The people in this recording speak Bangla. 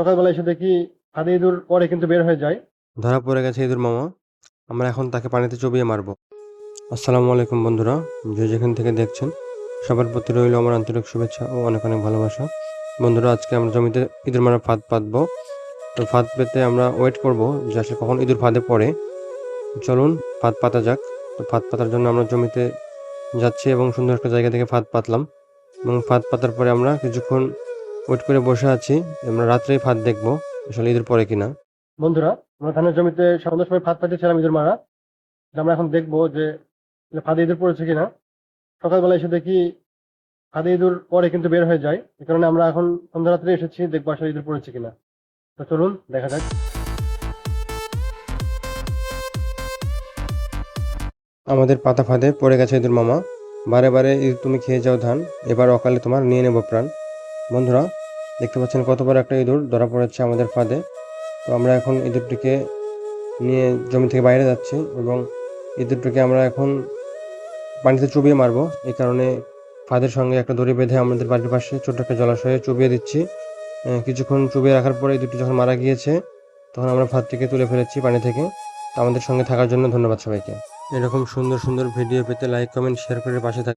সকালবেলা এসে দেখি ফাঁদে ইঁদুর পরে কিন্তু বের হয়ে যায়। ধরা পড়ে গেছে ইঁদুর মামা। আমরা এখন তাকে পানিতে চবিয়ে মারবো। আসসালামু আলাইকুম বন্ধুরা, যে যেখান থেকে দেখছেন, সবার প্রতি রইল আমার আন্তরিক শুভেচ্ছা ও অনেক অনেক ভালোবাসা। বন্ধুরা, আজকে আমরা জমিতে ইঁদুর মারা ফাঁদ পাতবো। তো ফাঁদ পেতে আমরা ওয়েট করব যে আসলে কখন ইঁদুর ফাঁদে পড়ে। চলুন, ফাঁদ পাতা যাক। তো ফাঁদ পাতার জন্য আমরা জমিতে যাচ্ছি এবং সুন্দর একটা জায়গা থেকে ফাঁদ পাতলাম। এবং ফাঁদ পাতার পরে আমরা কিছুক্ষণ ওয়েট করে বসে আছি। আমরা রাত্রেই ফাঁদ দেখব আসলে ইঁদুর পরে কিনা। বন্ধুরা আমরা ধানের জমিতে সন্ধ্যার সময় ফাঁদ পাতিয়েছিলাম ইঁদুর মারা। আমরা এখন দেখব যে ফাঁদে ইঁদুর পড়েছে কিনা। সকালবেলা এসে দেখি ফাঁদে ইঁদুর পরে কিন্তু বের হয়ে যায়। এই কারণে আমরা এখন সন্ধ্যা রাত্রে এসেছি দেখব আসলে ইঁদুর পড়েছে কিনা। তো চলুন দেখা যাক। আমাদের পাতা ফাঁদে পড়ে গেছে ইঁদুর মামা। বারে বারে ইঁদুর তুমি খেয়ে যাও ধান এবার অকালে তোমার নিয়ে নেব প্রাণ। বন্ধুরা দেখতে পাচ্ছেন কত বড় একটা ইঁদুর ধরা পড়েছে আমাদের ফাঁদে। তো আমরা এখন ইঁদুরটিকে নিয়ে জমি থেকে বাইরে যাচ্ছি এবং ইঁদুরটিকে আমরা এখন পানিতে চুবিয়ে মারবো। এই কারণে ফাঁদের সঙ্গে একটা দড়ি বেঁধে আমাদের বাড়ির পাশে ছোট্ট একটা জলাশয়ে চুবিয়ে দিচ্ছি। কিছুক্ষণ চুবিয়ে রাখার পরে ইঁদুরটি যখন মারা গিয়েছে, তখন আমরা ফাঁদটিকে তুলে ফেলেছি পানি থেকে। তো আমাদের সঙ্গে থাকার জন্য ধন্যবাদ সবাইকে। এরকম সুন্দর সুন্দর ভিডিও পেতে লাইক কমেন্ট শেয়ার করে পাশে থাক